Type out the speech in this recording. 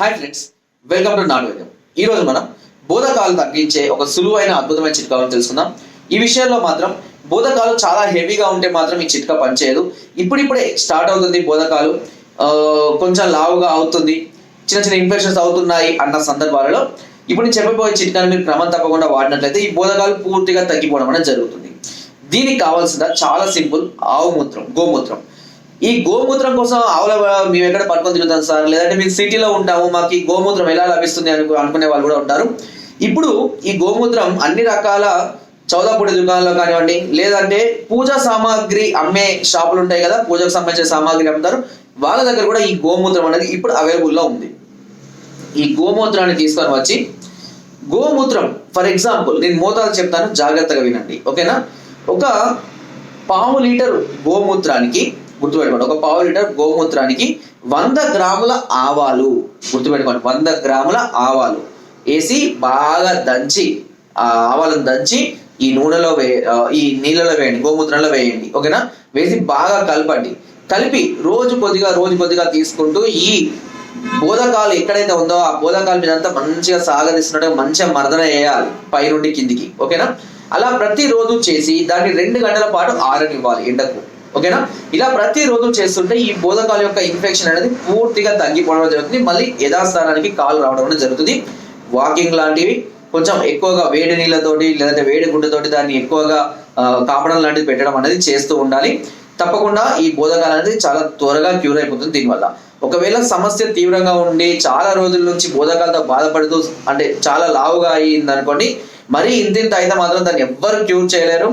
Hi friends welcome to Naatu Vaidyam ఈ రోజు మనం బోధకాలు తగ్గించే ఒక సులువైన అద్భుతమైన చిట్కాలను తెలుసుకుందాం. ఈ విషయంలో మాత్రం బోధకాలు చాలా హెవీగా ఉంటే మాత్రం ఈ చిట్కా పనిచేయదు. ఇప్పుడిప్పుడే స్టార్ట్ అవుతుంది బోధకాలు. కొంచెం లావుగా అవుతుంది చిన్న చిన్న ఇన్ఫెక్షన్స్ అవుతున్నాయి అన్న సందర్భాలలో ఇప్పుడు నేను చెప్పబోయే చిట్కాను మీరు క్రమం తప్పకుండా వాడినట్లయితే ఈ బోధకాలు పూర్తిగా తగ్గిపోవడం అనేది జరుగుతుంది. దీనికి కావాల్సిన చాలా సింపుల్ ఆవు మూత్రం గోమూత్రం. ఈ గోమూత్రం కోసం ఆవుల మేము ఎక్కడ పట్టుకొని తిరుగుతాం సార్? లేదంటే మేము సిటీలో ఉంటాము మాకు ఈ గోమూత్రం ఎలా లభిస్తుంది అని అనుకునే వాళ్ళు కూడా ఉంటారు. ఇప్పుడు ఈ గోమూత్రం అన్ని రకాల చౌదాపూడి దుకాణాల్లో కానివ్వండి లేదంటే పూజా సామాగ్రి అమ్మే షాపులు ఉంటాయి కదా పూజకు సంబంధించిన సామాగ్రి అమ్ముతారు. వాళ్ళ దగ్గర కూడా ఈ గోమూత్రం అనేది ఇప్పుడు అవైలబుల్లో ఉంది. ఈ గోమూత్రాన్ని తీసుకొని వచ్చి గోమూత్రం ఫర్ ఎగ్జాంపుల్ నేను మోతాదు చెప్తాను జాగ్రత్తగా వినండి ఓకేనా? ఒక పావు లీటర్ గోమూత్రానికి గుర్తుపెట్టుకోండి. ఒక పావు లీటర్ గోమూత్రానికి వంద గ్రాముల ఆవాలు. గుర్తుపెట్టుకోండి. వంద గ్రాముల ఆవాలు. వేసి బాగా దంచి ఆ ఆవాలను దంచి ఈ నూనెలో వే ఈ నీళ్ళలో వేయండి. గోమూత్రంలో వేయండి. ఓకేనా? వేసి బాగా కలపండి. కలిపి రోజు కొద్దిగా రోజు కొద్దిగా తీసుకుంటూ ఈ బోధకాలు ఎక్కడైతే ఉందో ఆ బోధకాల మీద అంతా మంచిగా సాగదీస్తున్నట్టు మంచిగా మర్దన వేయాలి పైనుండి కిందికి. ఓకేనా? అలా ప్రతిరోజు చేసి దాన్ని రెండు గంటల పాటు ఆరనివ్వాలి ఎండకు. ఓకేనా? ఇలా ప్రతిరోజు చేస్తుంటే ఈ బోధకాల యొక్క ఇన్ఫెక్షన్ అనేది పూర్తిగా తగ్గిపోవడం జరుగుతుంది. మళ్ళీ యథాస్థానానికి కాలు రావడం అనేది జరుగుతుంది. వాకింగ్ లాంటివి కొంచెం ఎక్కువగా వేడి నీళ్ళతోటి లేదంటే వేడి గుడ్డతోటి దాన్ని ఎక్కువగా కాపడం లాంటిది పెట్టడం అనేది చేస్తూ ఉండాలి. తప్పకుండా ఈ బోధకాలు అనేది చాలా త్వరగా క్యూర్ అయిపోతుంది దీనివల్ల. ఒకవేళ సమస్య తీవ్రంగా ఉండి చాలా రోజుల నుంచి బోధకాలతో బాధపడుతూ అంటే చాలా లావుగా అయ్యింది అనుకోండి మరీ ఇంతింత అయితే మాత్రం దాన్ని ఎవ్వరు క్యూర్ చేయలేరు.